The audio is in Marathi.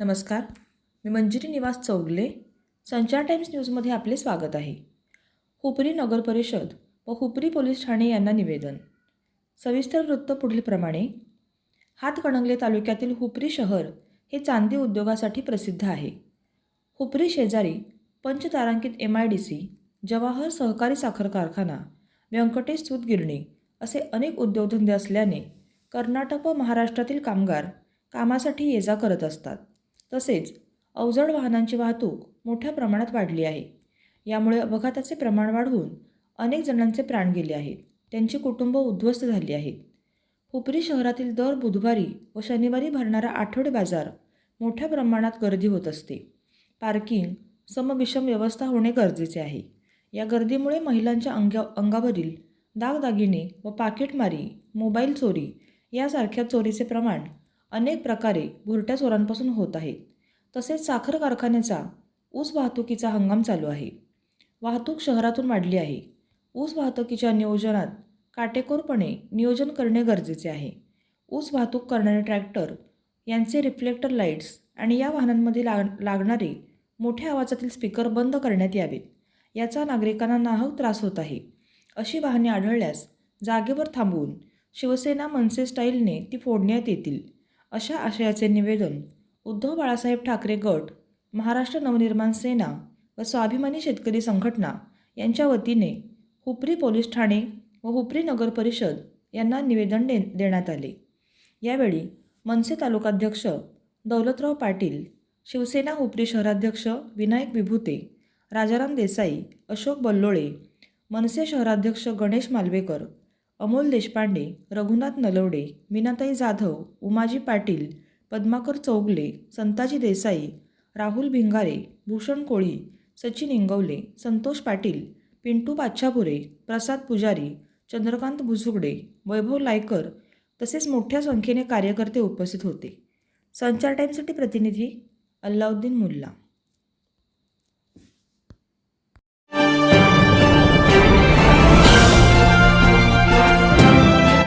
नमस्कार. मी मंजिरी निवास चौगले संचार टाइम्स न्यूजमध्ये आपले स्वागत आहे. हुपरी नगर परिषद व हुपरी पोलीस ठाणे यांना निवेदन. सविस्तर वृत्त पुढीलप्रमाणे हातकणंगले तालुक्यातील हुपरी शहर हे चांदी उद्योगासाठी प्रसिद्ध आहे. हुपरी शेजारी पंचतारांकित M I D C Jawahar सहकारी साखर कारखाना व्यंकटेश सूत गिरणी असे अनेक उद्योगधंदे असल्याने कर्नाटक व महाराष्ट्रातील कामगार कामासाठी ये जा करत असतात. तसेच अवजड वाहनांची वाहतूक मोठ्या प्रमाणात वाढली आहे. यामुळे अपघाताचे प्रमाण वाढवून अनेक जणांचे प्राण गेले आहेत. त्यांची कुटुंब उद्ध्वस्त झाली आहेत. हुपरी शहरातील दर बुधवारी व शनिवारी भरणारा आठवडे बाजार मोठ्या प्रमाणात गर्दी होत असते. पार्किंग समविषम व्यवस्था होणे गरजेचे आहे. या गर्दीमुळे महिलांच्या अंगा अंगावरील दागदागिने व पाकिटमारी मोबाईल चोरी यासारख्या चोरीचे प्रमाण अनेक प्रकारे भुरट्या चोरांपासून होत आहेत. तसेच साखर कारखान्याचा ऊस वाहतुकीचा हंगाम चालू आहे. वाहतूक शहरातून वाढली आहे. ऊस वाहतुकीच्या नियोजनात काटेकोरपणे नियोजन करणे गरजेचे आहे. ऊस वाहतूक करणारे ट्रॅक्टर यांचे रिफ्लेक्टर लाईट्स आणि या वाहनांमध्ये लाग लागणारे मोठ्या आवाजातील स्पीकर बंद करण्यात यावेत. याचा नागरिकांना नाहक त्रास होत आहे. अशी वाहने आढळल्यास जागेवर थांबवून शिवसेना मनसे स्टाईलने ती फोडण्यात येतील. अशा आशयाचे निवेदन उद्धव बाळासाहेब ठाकरे गट महाराष्ट्र नवनिर्माण सेना व स्वाभिमानी शेतकरी संघटना यांच्या वतीने हुपरी पोलीस ठाणे व हुपरी नगर परिषद यांना निवेदन दे देण्यात आले. यावेळी मनसे तालुकाध्यक्ष दौलतराव पाटील शिवसेना हुपरी शहराध्यक्ष विनायक विभूते राजाराम देसाई अशोक बल्लोळे मनसे शहराध्यक्ष गणेश मालवेकर अमोल देशपांडे रघुनाथ नलवडे मीनाताई जाधव उमाजी पाटील पद्माकर चौगले संताजी देसाई राहुल भिंगारे भूषण कोळी सचिन इंगवले संतोष पाटील पिंटू पाच्छापुरे प्रसाद पुजारी चंद्रकांत भुसुगडे वैभव लायकर तसेच मोठ्या संख्येने कार्यकर्ते उपस्थित होते. संचार टाईमसाठी प्रतिनिधी अल्लाउद्दीन मुल्ला.